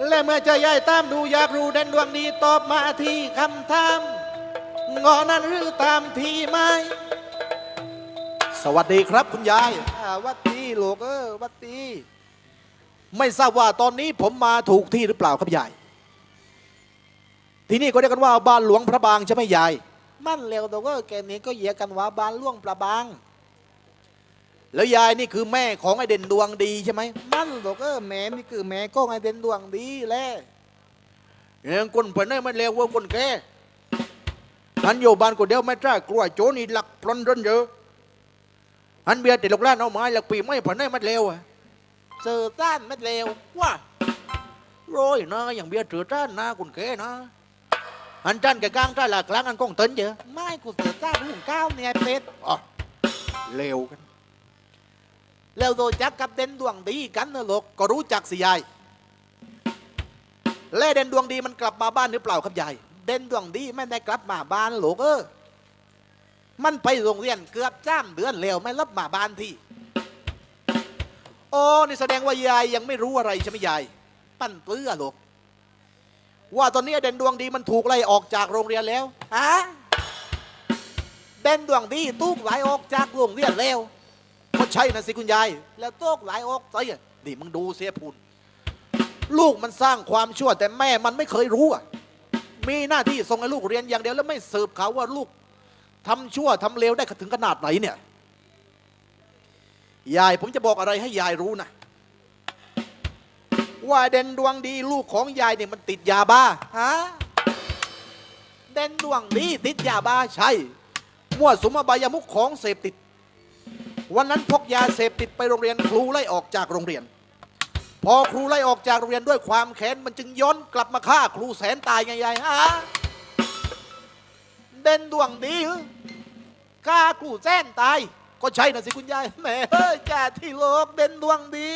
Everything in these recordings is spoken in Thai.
มื่อเจอยายตามดูอยากรู้เด่นดวงดีตอบมาที่คำถามงอนั้นหรือตามทีไหมสวัสดีครับคุณยายอ่าวัดดีลูกเออวัดดีไม่ทราบว่าตอนนี้ผมมาถูกที่หรือเปล่าครับยาย ที่นี่ก็เรียกกันว่าบ้านหลวงพระบางใช่ไหมยาย มั่นเร็วตัวก็แกนี้ก็เหยียกันว่าบานล่วงประบาง แล้วยายนี่คือแม่ของไอเด่นดวงดีใช่ไหมมั่นตัวก็แม่นี่คือแม่ก็ไงเด่นดวงดีแหละเรื่องคนเปิดได้ไม่เลวว่าคนแก่อันอยู่บ้านคนเดียวไม่กล้ากลัวโจรนี่หลักปล้นเรนเยอะอันเบียร์ติดลูกล้านเอาไม้หลักปีไม่เปิดได้ไม่เลวอะเจอต้านไม่เร็วว่าโร้อยนะอย่างเบียร์ถือจ้านนะคนแก่นะอันจ้านแกกลางจ้านหลักกลางอันกองเต้นเยอะไม่กูเจอต้านรุ่งก้าวเนี่ยเป็ดอ๋อเลวกัน แล้วโดนจักกับเด่นดวงดีกันนะลูกก็รู้จักสิยายและเด่นดวงดีมันกลับมาบ้านหรือเปล่าครับยายเด่นดวงดีไม่ได้กลับมาบ้านลูกเออมันไปโรงเรียนเกือบจ้ามเดือนแล้วไม่รับมาบ้านที่โอ้นี่แสดงว่ายายยังไม่รู้อะไรใช่ไหมยายปั้นเปลือลูกว่าตอนนี้เด่นดวงดีมันถูกไล่ออกจากโรงเรียนแล้วฮะเด่นดวงดีตู้ไหลออกจากโรงเรียนแล้ว ใช่นะสิคุณยาย แล้วโตู้ไหลออกเอ้ยนี่มึงดูเสียพูนลูกมันสร้างความชั่ว แต่แม่มันไม่เคยรู้อะมีหน้าที่ส่งให้ลูกเรียนอย่างเดียวแล้วไม่สืบเขาว่าลูกทำชั่วทำเลวได้ถึงขนาดไหนเนี่ย ยายผมจะบอกอะไรให้ยายรู้นะ ว่าเด่นดวงดีลูกของยายเนี่ยมันติดยาบ้าฮะเด่นดวงดีติดยาบ้าใช่มั่วสุมอบายมุขของเสพติด วันนั้นพกยาเสพติดไปโรงเรียนครูไล่ออกจากโรงเรียน พอครูไล่ออกจากโรงเรียนด้วยความแค้นมันจึงย้อนกลับมาฆ่าครูแสนตายไงยายฮะเด่นดวงดีข้าครูแสนตาย ก็ใช่นะสิคุณยายแหม่เฮ้ยจ่าที่โลกเด่นดวงดี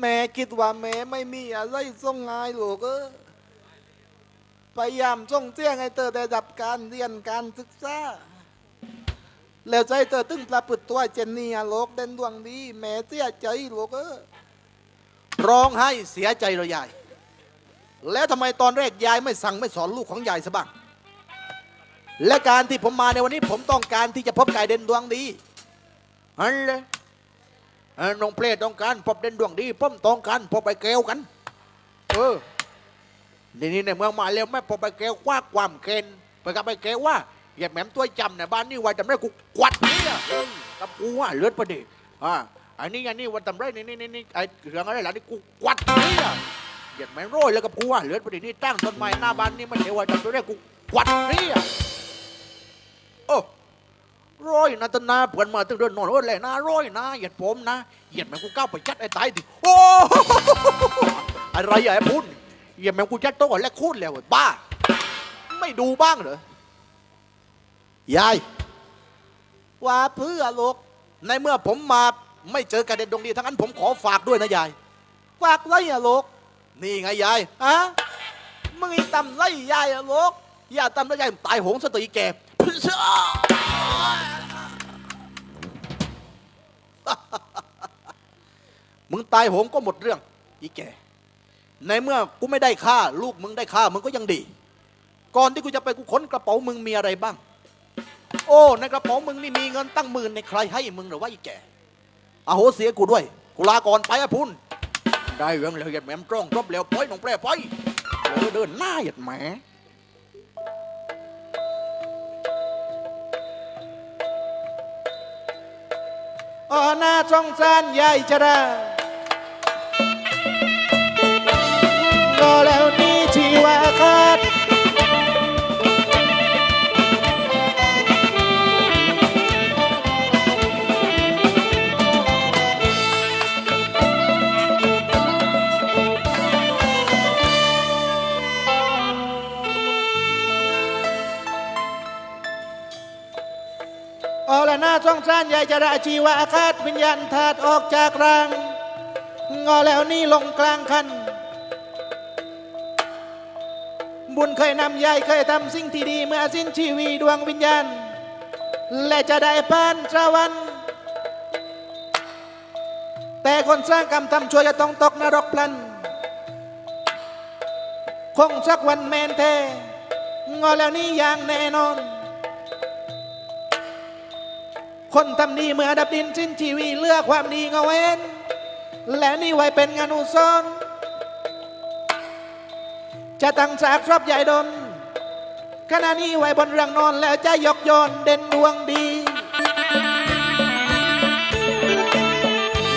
แม่คิดว่าแม่ไม่มีอะไรส่งงายหลูกเออพยายามส่งเสียงให้เธอได้รับการเรียนการศึกษาแล้วใจเธอตึงประพฤติตัวเจนนี่อะลูกเด่นดวงดีแม่เสียใจลูกเออร้องไห้เสียใจเลยยาย แล้วทำไมตอนแรกยายไม่สั่งไม่สอนลูกของยายซะบ้าง และการที่ผมมาในวันนี้ผมต้องการที่จะพบกายเด่นดวงดีอันเลย เออน้องเพลต้องการพบเด่นดวงดีผมต้องการพบไปแก้วกัน เออนี่นี่ในเมืองมาแล้วแม่พบไปแก้วกว่าความเคนไปกับไปแก้วว่าอย่าแหม่มตัวจำเนี่ยบ้านนี้ไว้จำได้กูกวัดเนี่ยกับกูว่าเลือดประเดี๋ยวอ่าอันนี้อันนี้วันทำไรนี่นี่นี่นี่ไอ้เรื่องอะไรล่ะนี่กูกวัดเนี่ยอย่าแหม่มโรยแล้วกับกูว่าเลือดประเดี๋ยวนี่ตั้งต้นไม้หน้าบ้านนี่มันเทว่าจำตัวได้กูกวัดเนี่ยโอ้ ร้อยนะตนาเพื่อนมาตึงเดินนอนโอ้ยแหละนะร้อยนะเหยียดผมนะเหยียดแมงกูก้าวไปจัดไอ้ตายดิโอ้อะไรอะไอ้พุ่นเหยียดแมงกูจัดโต๊ะแล้วคูดแล้วไอ้บ้า ไม่ดูบ้างเหรอยายว่าเพื่อลูกในเมื่อผมมาไม่เจอกระเด็นดวงดีทั้งนั้นผมขอฝากด้วยนะยายฝากไล่อะลูกนี่ไงยายฮะมึงอีตำไล่ยายอะลูกอย่าตำแล้วยายตายโหงสตีแก มึงตายโหงก็หมดเรื่อง อีแกในเมื่อกูไม่ได้ฆ่า ลูกมึงได้ฆ่า มึงก็ยังดี ก่อนที่กูจะไปกูค้นกระเป๋ามึงมีอะไรบ้าง โอ้ในกระเป๋ามึงนี่มีเงินตั้งหมื่นในใครให้มึงหรือว่าอีแก่อโหเสียกูด้วย กูลาก่อนไปอะพุนได้เรื่องแล้วเหยียดแหมมตรงรบแล้วปล่อยหนองแปรปล่อยเดินหน้าหยัดแหม อ๋อหน้าสงสารยายจะได้ก็แล้ว ออละนาช่องซ่านยายจะราชีวะอาคาตวิญญาณธาตุออกจากร่างงอแล้วนี่ลงกลางคัน บุญเคยนำยายเคยทำสิ่งที่ดี เมื่อสิ้นชีวีดวงวิญญาณ และจะได้พานสวรรค์แต่คนสร้างกรรมทำชั่วจะต้องตกนรกพลัน คงสักวันแมนเทงอแล้วนี่อย่างแน่นอน คนทำดีเมื่อดับดินสิ้นชีวีเลือกความดีเงาเว้น และนี่ไว้เป็นงานอุศนจะตั้งสากรัพย์ใหญ่ดนขณะนี้ไว้บนเรืองนอนแล้วจะยกยอนเด่นดวงดี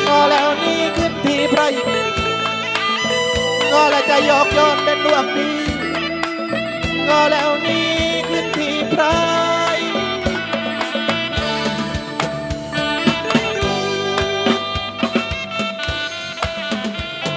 ก็แล้วนี่ขึ้นทีไพรก็แล้วจะยกยอนเด่นดวงดีก็แล้วนี่ขึ้นที